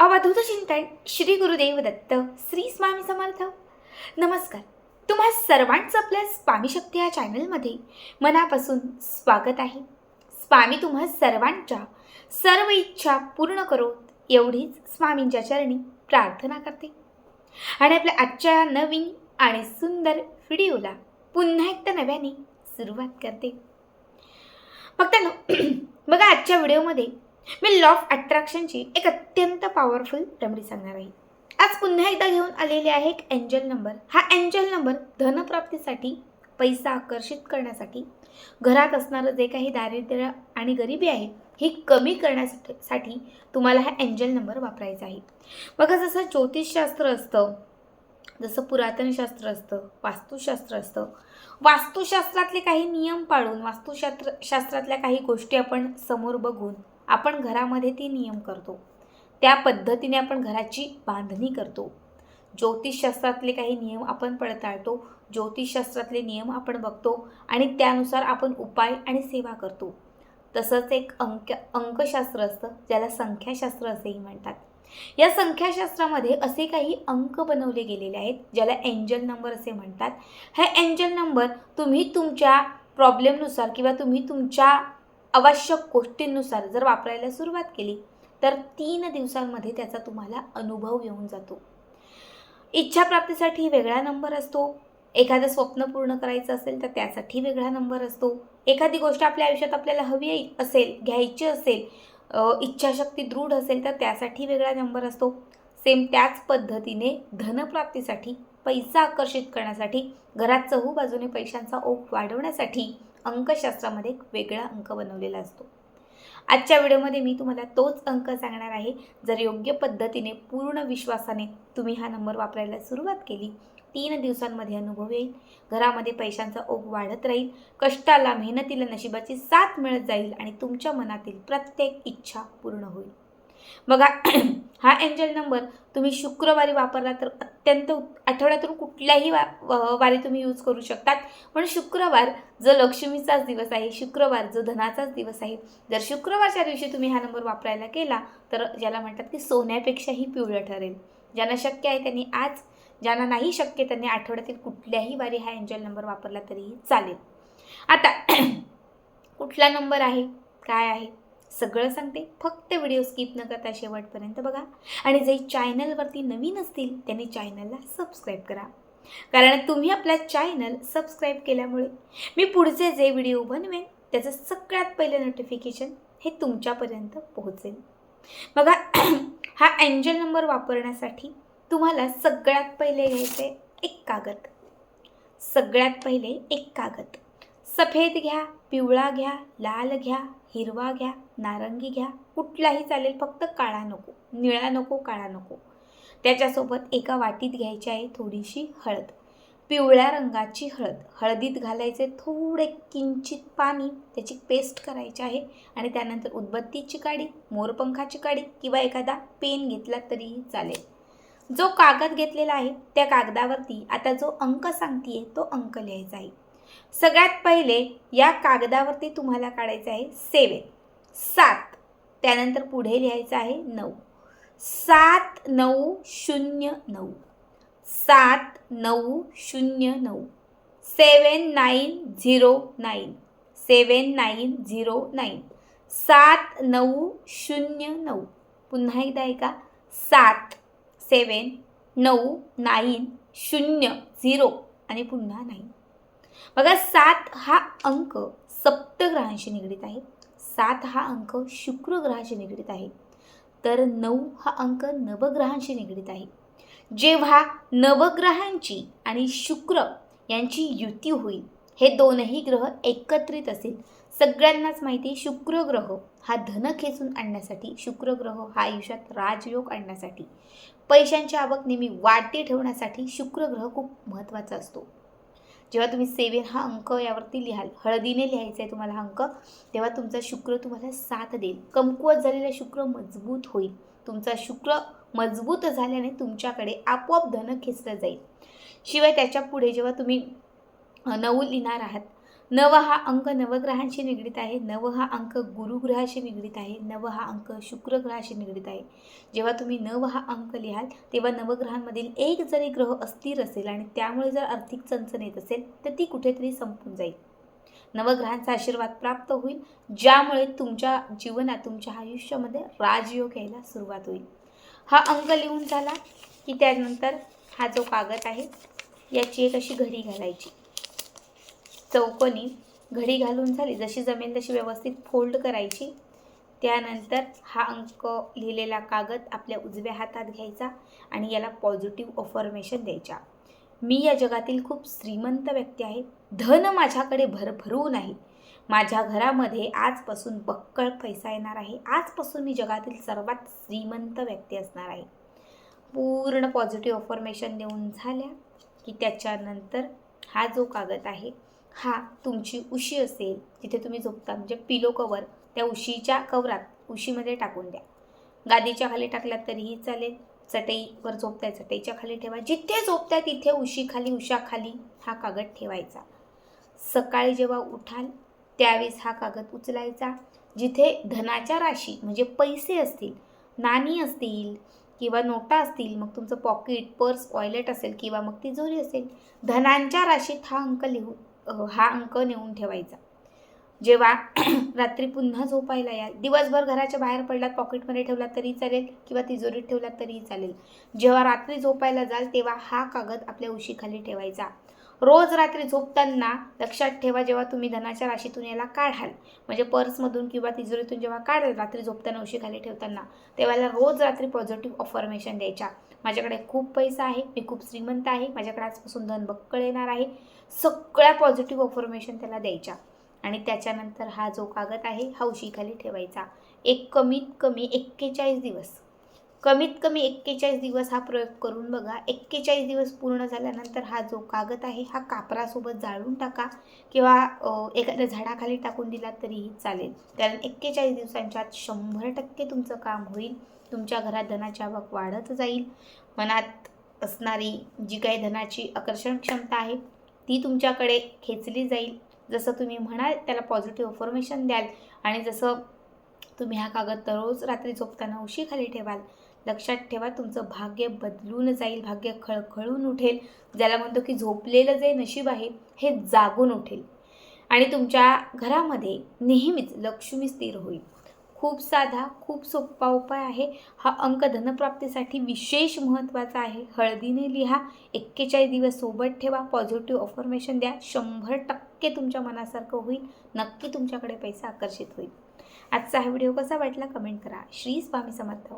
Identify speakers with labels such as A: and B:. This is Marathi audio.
A: अवधूत चिंतन श्री गुरुदेव दत्त श्री स्वामी समर्थ. नमस्कार. तुम्हा सर्वांचं आपल्या स्वामी शक्ती या चॅनलमध्ये मनापासून स्वागत आहे. स्वामी तुम्हा सर्वांच्या सर्व इच्छा पूर्ण करोत एवढीच स्वामींच्या चरणी प्रार्थना करते. आणि आपल्या आजच्या नवीन आणि सुंदर व्हिडिओला पुन्हा एकदा नव्याने सुरुवात करते. बघताना बघा आजच्या व्हिडिओमध्ये मी लॉ ऑफ अट्रॅक्शनची एक अत्यंत पॉवरफुल रेमेडी सांगणार आहे. आज पुन्हा एकदा घेऊन आलेले आहे एक एंजल नंबर हा एंजल नंबर धनप्राप्तीसाठी पैसा आकर्षित करण्यासाठी घरात असणारं जे काही दारिद्र्य आणि गरिबी आहे ही कमी करण्यासाठी तुम्हाला हा एंजल नंबर वापरायचा आहे. बघा जसं ज्योतिषशास्त्र असतं जसं पुरातनशास्त्र असतं वास्तुशास्त्र असतं वास्तुशास्त्रातले काही नियम पाळून वास्तुशास्त्र शास्त्रातल्या काही गोष्टी आपण समोर बघून आपण घरामध्ये ती नियम करतो. त्या पद्धतीने आपण घराची बांधणी करतो. ज्योतिषशास्त्रातले काही नियम आपण पडताळतो ज्योतिषशास्त्रातले नियम आपण बघतो आणि त्यानुसार आपण उपाय आणि सेवा करतो. तसंच एक अंक अंकशास्त्र असतं ज्याला संख्याशास्त्र असेही म्हणतात. या संख्याशास्त्रामध्ये असे काही अंक बनवले गेलेले आहेत ज्याला एंजल नंबर असे म्हणतात. हे एंजल नंबर तुम्ही तुमच्या प्रॉब्लेमनुसार किंवा तुम्ही तुमच्या आवश्यक गोष्टींनुसार जर वापरायला सुरुवात केली तर तीन दिवसांमध्ये त्याचा तुम्हाला अनुभव येऊन जातो. इच्छाप्राप्तीसाठी वेगळा नंबर असतो. एखादं स्वप्न पूर्ण करायचं असेल तर त्यासाठी वेगळा नंबर असतो. एखादी गोष्ट आपल्या आयुष्यात आपल्याला हवी असेल घ्यायची असेल इच्छाशक्ती दृढ असेल तर त्यासाठी वेगळा नंबर असतो. सेम त्याच पद्धतीने धनप्राप्तीसाठी पैसा आकर्षित करण्यासाठी घरात चहू बाजूने पैशांचा ओघ वाढवण्यासाठी अंकशास्त्रामध्ये एक वेगळा अंक बनवलेला असतो. आजच्या व्हिडिओमध्ये मी तुम्हाला तोच अंक सांगणार आहे. जर योग्य पद्धतीने पूर्ण विश्वासाने तुम्ही हा नंबर वापरायला सुरुवात केली तीन दिवसांमध्ये अनुभव येईल. घरामध्ये पैशांचा ओघ वाढत राहील. कष्टाला मेहनतीला नशिबाची साथ मिळत जाईल आणि तुमच्या मनातील प्रत्येक इच्छा पूर्ण होईल. बघा हा एंजल नंबर तुम्ही शुक्रवारी वापरला तर अत्यंत आठवड्यातून कुठल्याही वा वारी तुम्ही यूज करू शकतात. पण शुक्रवार जो लक्ष्मीचाच दिवस आहे शुक्रवार जो धनाचाच दिवस आहे जर शुक्रवारच्या दिवशी तुम्ही हा नंबर वापरायला केला तर ज्याला म्हणतात की सोन्यापेक्षाही पिवळं ठरेल. ज्यांना शक्य आहे त्यांनी आज ज्यांना नाही शक्य त्यांनी आठवड्यातील कुठल्याही वारी हा एंजल नंबर वापरला तरीही चालेल. आता कुठला नंबर आहे? काय आहे? सगळं सांगते. फक्त व्हिडिओ स्किप न करता शेवटपर्यंत बघा. आणि जे चॅनलवरती नवीन असतील त्यांनी चॅनलला सबस्क्राईब करा. कारण तुम्ही आपला चॅनल सबस्क्राईब केल्यामुळे मी पुढचे जे व्हिडिओ बनवेन त्याचं सगळ्यात पहिलं नोटिफिकेशन हे तुमच्यापर्यंत पोहोचेल. बघा हा अँजल नंबर वापरण्यासाठी तुम्हाला सगळ्यात पहिले घ्यायचे एक कागद. सगळ्यात पहिले एक कागद. सफेद घ्या पिवळा घ्या लाल घ्या हिरवा घ्या नारंगी घ्या कुठलाही चालेल फक्त काळा नको निळा नको काळा नको. त्याच्यासोबत एका वाटीत घ्यायची आहे थोडीशी हळद. पिवळ्या रंगाची हळद. हळदीत घालायचे थोडे किंचित पाणी त्याची पेस्ट करायची आहे आणि त्यानंतर उदबत्तीची काडी मोरपंखाची काडी किंवा एखादा पेन घेतला तरीही चालेल. जो कागद घेतलेला आहे त्या कागदावरती आता जो अंक सांगतीये तो अंक लिहायचा आहे. सगळ्यात पहिले या कागदावरती तुम्हाला काढायचं आहे सेवन सात. त्यानंतर पुढे लिहायचं आहे नऊ. सात नऊ शून्य नऊ. सात नऊ शून्य नऊ. Seven nine zero nine. Seven nine zero nine. सात नऊ शून्य नऊ. पुन्हा एकदा ऐका. सात सेवन नऊ नाईन शून्य झिरो आणि पुन्हा नाईन. बघा सात हा अंक सप्तग्रहांशी निगडीत आहे सात हा अंक शुक्र ग्रहाशी निगडीत आहे. तर नऊ हा अंक नवग्रहांशी निगडीत आहे. जेव्हा नवग्रहांची आणि शुक्र यांची युती होईल हे दोनही ग्रह एकत्रित असेल. सगळ्यांनाच माहिती आहे शुक्र ग्रह हा धन खेचून आणण्यासाठी शुक्र ग्रह हा आयुष्यात राजयोग आणण्यासाठी. पैशांची आवक नेहमी वाढती ठेवण्यासाठी शुक्र ग्रह खूप महत्त्वाचा असतो. जेव्हा तुम्ही सेवन हा अंक यावरती लिहाल. हळदीने लिहायचा आहे तुम्हाला हा अंक. तेव्हा तुमचा शुक्र तुम्हाला साथ देईल. कमकुवत झालेला शुक्र मजबूत होईल. तुमचा शुक्र मजबूत झाल्याने तुमच्याकडे आपोआप धन खेचलं जाईल. शिवाय त्याच्या पुढे जेव्हा तुम्ही नऊ लिहिणार आहात नव हा अंक नवग्रहांशी निगडीत आहे. नव हा अंक गुरुग्रहाशी निगडीत आहे. नव हा अंक शुक्रग्रहाशी निगडीत आहे. जेव्हा तुम्ही नव हा अंक लिहाल तेव्हा नवग्रहांमधील एक जरी ग्रह अस्थिर असेल आणि त्यामुळे जर आर्थिक चणचण येत असेल तर ती कुठेतरी संपून जाईल. नवग्रहांचा आशीर्वाद प्राप्त होईल ज्यामुळे तुमच्या जीवनात तुमच्या आयुष्यामध्ये राजयोग यायला सुरुवात होईल. हा अंक लिहून झाला की त्यानंतर हा जो कागद आहे याची एक अशी घडी घालायची. चौकोनी घडी घालून झाली. जशी जमेल तशी व्यवस्थित फोल्ड करायची. त्यानंतर हा अंक लिहिलेला कागद आपल्या उजव्या हातात घ्यायचा आणि याला पॉझिटिव्ह अफॉर्मेशन द्यायच्या मी या जगातील खूप श्रीमंत व्यक्ती आहे. धन माझ्याकडे भरभरून आहे माझ्या घरामध्ये आजपासून बक्कळ पैसा येणार आहे. आजपासून मी जगातील सर्वात श्रीमंत व्यक्ती असणार आहे. पूर्ण पॉझिटिव्ह अफॉर्मेशन देऊन झाल्या की त्याच्यानंतर हा जो कागद आहे हा तुमची उशी असेल जिथे तुम्ही झोपता म्हणजे पिलो कवर त्या उशीच्या कवरात उशीमध्ये टाकून द्या. गादीच्या खाली टाकलात तरीही चालेल. चटईवर झोपताय चटईच्या खाली ठेवा. जिथे झोपताय तिथे उशीखाली उशाखाली हा कागद ठेवायचा. सकाळी जेव्हा उठाल त्यावेळेस हा कागद उचलायचा. जिथे धनाच्या राशी म्हणजे पैसे असतील नाणी असतील किंवा नोटा असतील मग तुमचं पॉकेट पर्स वॉयलेट असेल किंवा मग तिजोरी असेल धनांच्या राशीत हा अंक लिहून हा अंक नेऊन ठेवायचा. जेव्हा रात्री पुन्हा झोपायला याल दिवसभर घराच्या बाहेर पडलात पॉकेटमध्ये ठेवलात तरी चालेल किंवा तिजोरीत ठेवलात तरीही चालेल. जेव्हा रात्री झोपायला जाल तेव्हा हा कागद आपल्या उशीखाली ठेवायचा. रोज रात्री झोपताना लक्षात ठेवा जेव्हा तुम्ही धनाच्या राशीतून याला काढाल म्हणजे पर्समधून किंवा तिजोरीतून जेव्हा काढाल रात्री झोपताना उशीखाली ठेवताना तेव्हा रोज रात्री पॉझिटिव्ह अफॉर्मेशन द्यायच्या. माझ्याकडे खूप पैसा आहे मी खूप श्रीमंत आहे माझ्याकडे आजपासून धन बक्कळ येणार आहे. सगळ्या पॉझिटिव्ह अफॉर्मेशन त्याला द्यायच्या. आणि त्याच्यानंतर हा जो कागद आहे हा उशीखाली ठेवायचा. एक कमीत कमी एक्केचाळीस दिवस. कमीत कमी एक्केचाळीस दिवस हा प्रयोग करून बघा. एक्केचाळीस दिवस पूर्ण झाल्यानंतर हा जो कागद आहे हा कापरासोबत जाळून टाका किंवा एखाद्या झाडाखाली टाकून दिला तरीही चालेल. कारण एक्केचाळीस दिवसांच्या आत शंभर टक्के तुमचं काम होईल. तुमच्या घरात धनाची आवक वाढत जाईल. मनात असणारी जी काही धनाची आकर्षण क्षमता आहे ती तुमच्याकडे खेचली जाईल. जसं तुम्ही म्हणाल त्याला पॉझिटिव्ह इन्फॉर्मेशन द्याल. आणि जसं तुम्ही हा कागद दररोज रात्री झोपताना उशीखाली ठेवाल लक्षात ठेवा तुमचं भाग्य बदलून जाईल भाग्य खळखळून उठेल. ज्याला म्हणतो की झोपलेलं जे नशीब आहे हे जागून उठेल. आणि तुमच्या घरामध्ये नेहमीच लक्ष्मी स्थिर होईल. खूप साधा खूप सोपा उपाय आहे. हा अंक धनप्राप्तीसाठी विशेष महत्त्वाचा आहे. हळदीने लिहा एक्केचाळीस दिवस सोबत ठेवा. पॉझिटिव्ह अफॉर्मेशन द्या. शंभर टक्के तुमच्या मनासारखं होईल. नक्की तुमच्याकडे पैसा आकर्षित होईल. आजचा हा व्हिडिओ कसा वाटला? कमेंट करा. श्री स्वामी समर्थ.